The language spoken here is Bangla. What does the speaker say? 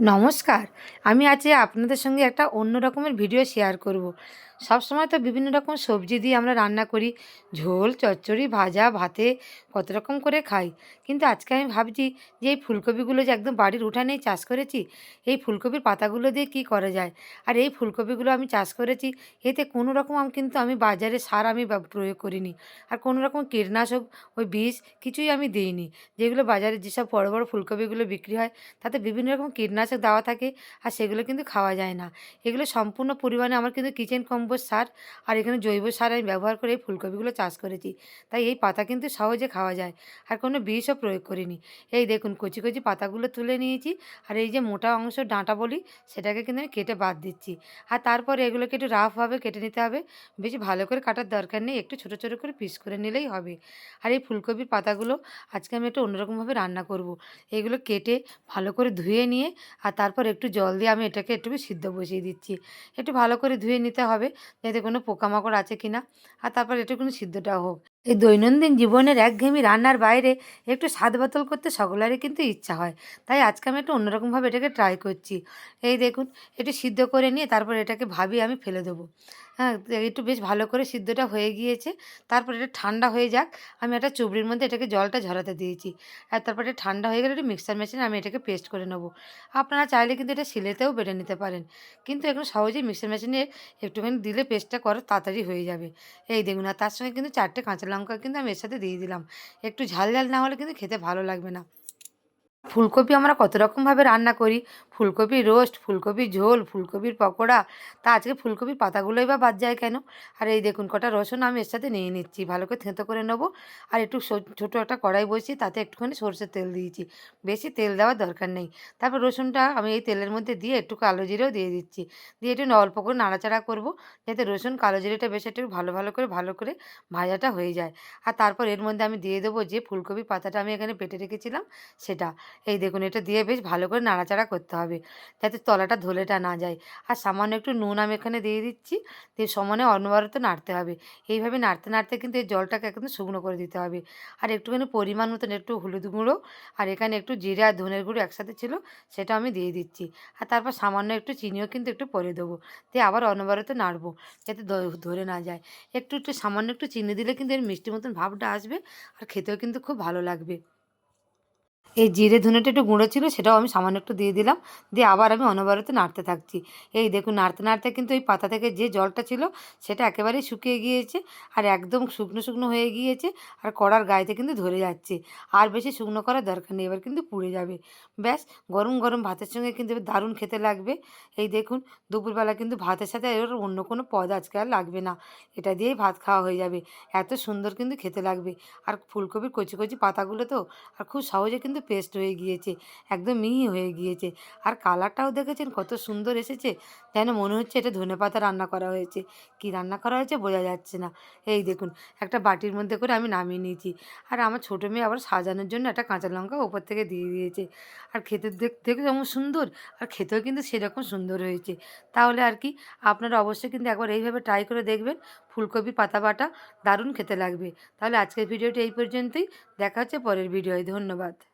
নমস্কার আমি আজকে আপনাদের সঙ্গে একটা অন্য রকমের ভিডিও শেয়ার করব। সব সময় তো বিভিন্ন রকম সবজি দিয়ে আমরা রান্না করি। ঝোল, চচ্চড়ি, ভাজা, ভাতে কত রকম করে খাই। কিন্তু আজকে আমি ভাবছি যে এই ফুলকপিগুলো যে একদম বাড়ির উঠানেই চাষ করেছি, এই ফুলকপির পাতাগুলো দিয়ে কি করা যায়? আর এই ফুলকপিগুলো আমি চাষ করেছি, এতে কোনো রকম কিন্তু আমি বাজারে সার আমি প্রয়োগ করিনি। আর কোনো রকম কীটনাশক, ওই বীজ কিছুই আমি দিইনি। যেগুলো বাজারে যেসব বড় বড় ফুলকপিগুলো বিক্রি হয়, তাতে বিভিন্ন রকম কীটনাশক দেওয়া থাকে, আর সেগুলো কিন্তু খাওয়া যায় না। এগুলো সম্পূর্ণ পরিমাণে আমার কিন্তু কিচেন কম্পোস্ট সার আর এখানে জৈব সার আমি ব্যবহার করে এই ফুলকপিগুলো চাষ করেছি। তাই এই পাতা কিন্তু সহজে খাওয়া যায় আর কোনো বিষও প্রয়োগ করিনি। এই দেখুন কচি কচি পাতাগুলো তুলে নিয়েছি আর এই যে মোটা অংশ ডাঁটা বলি সেটাকে কিন্তু আমি কেটে বাদ দিচ্ছি। আর তারপরে এগুলোকে একটু রাফভাবে কেটে নিতে হবে। বেশি ভালো করে কাটার দরকার নেই, একটু ছোটো ছোটো করে পিস করে নিলেই হবে। আর এই ফুলকপির পাতাগুলো আজকে আমি একটু অন্যরকমভাবে রান্না করব। এগুলো কেটে ভালো করে ধুয়ে নিয়ে আর তারপর একটু জল দিয়ে আমি এটাকে একটু সিদ্ধ বসিয়ে দিচ্ছি। একটু ভালো করে ধুয়ে নিতে হবে যাতে কোনো পোকামাকড় আছে কি না আর তারপর একটুখানি সিদ্ধটা হোক। এই দৈনন্দিন জীবনের একঘেয়েমি রান্নার বাইরে একটু স্বাদ বদল করতে সকলেরই কিন্তু ইচ্ছা হয়। তাই আজকে আমি একটু অন্যরকমভাবে এটাকে ট্রাই করছি। এই দেখুন একটু সিদ্ধ করে নিয়ে তারপর এটাকে ভাবি আমি ফেলে দেবো। হ্যাঁ একটু বেশ ভালো করে সিদ্ধটা হয়ে গিয়েছে। তারপর এটা ঠান্ডা হয়ে যাক। আমি একটা চুবড়ির মধ্যে এটাকে জলটা ঝরাতে দিয়েছি। আর তারপর এটা ঠান্ডা হয়ে গেলে একটু মিক্সার মেশিনে আমি এটাকে পেস্ট করে নেব। আপনারা চাইলে কিন্তু এটা শিলেতেও বেটে নিতে পারেন। কিন্তু এখন সহজেই মিক্সার মেশিনে একটুখানি দিলে পেস্টটা করো তাড়াতাড়ি হয়ে যাবে। এই দেখুন, আর তার সঙ্গে কিন্তু চারটে কাঁচা লঙ্কা কিন্তু আমি এর সাথে দিয়ে দিলাম। একটু ঝাল ঝাল না হলে কিন্তু খেতে ভালো লাগবে না। ফুলকপি আমরা কত রকমভাবে রান্না করি ফুলকপি রোস্ট, ফুলকপি ঝোল, ফুলকপির পকোড়া। তা আজকে ফুলকপির পাতাগুলোই বা বাদ যায় কেন? আর এই দেখুন, কটা রসুন আমি এর সাথে নিয়ে নিচ্ছি। ভালো করে থেঁতো করে নেব। আর একটু ছোটো একটা কড়াই বসিয়ে তাতে একটুখানি সর্ষের তেল দিয়েছি। বেশি তেল দেওয়ার দরকার নেই। তারপর রসুনটা আমি এই তেলের মধ্যে দিয়ে একটু কালো জিরেও দিয়ে দিচ্ছি। দিয়ে একটু অল্প করে নাড়াচাড়া করব। যাতে রসুন কালো জিরেটা বেশ একটু ভালো ভালো করে ভালো করে ভাজাটা হয়ে যায়। আর তারপর এর মধ্যে আমি দিয়ে দেবো যে ফুলকপি পাতাটা আমি এখানে পেটে রেখেছিলাম সেটা। এই দেখুন, এটা দিয়ে বেশ ভালো করে নাড়াচাড়া করতে হবে। যাতে তলাটা ধলেটা না যায়। আর সামান্য একটু নুন আমি এখানে দিয়ে দিচ্ছি। দিয়ে সমানে অনবরত নাড়তে হবে। এইভাবে নাড়তে নাড়তে কিন্তু এই জলটাকে একদম শুকনো করে দিতে হবে। আর একটুখানি পরিমাণ মতন একটু হলুদ গুঁড়ো আর এখানে একটু জিরে আর ধনের গুঁড়ো একসাথে ছিল সেটা আমি দিয়ে দিচ্ছি। আর তারপর সামান্য একটু চিনিও কিন্তু একটু পরে দেবো। দিয়ে আবার অনবরত নাড়বো যাতে ধরে না যায়। একটু একটু সামান্য একটু চিনি দিলে কিন্তু এর মিষ্টি মতন ভাবটা আসবে আর খেতেও কিন্তু খুব ভালো লাগবে। এই জিরে ধনেটা একটু গুঁড়ো ছিল, সেটাও আমি সামান্য একটু দিয়ে দিলাম। দিয়ে আবার আমি অনবরত নাড়তে থাকছি। এই দেখুন, নাড়তে নাড়তে কিন্তু এই পাতা থেকে যে জলটা ছিল, সেটা একেবারেই শুকিয়ে গিয়েছে আর একদম শুকনো শুকনো হয়ে গিয়েছে আর কড়ার গায়েতে কিন্তু ধরে যাচ্ছে। আর বেশি শুকনো করার দরকার নেই, এবার কিন্তু পুড়ে যাবে। ব্যাস, গরম গরম ভাতের সঙ্গে কিন্তু এবার দারুণ খেতে লাগবে। এই দেখুন, দুপুরবেলা কিন্তু ভাতের সাথে এর অন্য কোনো পদ আজকে আর লাগবে না। এটা দিয়েই ভাত খাওয়া হয়ে যাবে। এত সুন্দর কিন্তু খেতে লাগবে। আর ফুলকপির কচি কচি পাতাগুলো তো, আর খুব সহজে কিন্তু পেস্ট হয়ে গিয়েছে, একদম মিহি হয়ে গিয়েছে। আর কালারটাও দেখেছেন কত সুন্দর এসেছে? যেন মনে হচ্ছে এটা ধনেপাতা রান্না করা হয়েছে। কি রান্না করা হয়েছে বোঝা যাচ্ছে না। এই দেখুন, একটা বাটির মধ্যে করে আমি নামিয়ে নিয়েছি। আর আমার ছোটো মেয়ে আবার সাজানোর জন্য একটা কাঁচা লঙ্কা ওপর থেকে দিয়ে দিয়েছে। আর খেতে দেখতে যেমন সুন্দর, আর খেতেও কিন্তু সেরকম সুন্দর হয়েছে। তাহলে আর কি, আপনারা অবশ্যই কিন্তু একবার এইভাবে ট্রাই করে দেখবেন ফুলকপি পাতা বাটা দারুণ খেতে লাগবে। তাহলে আজকের ভিডিওটি এই পর্যন্তই। দেখা হচ্ছে পরের ভিডিওয়। ধন্যবাদ।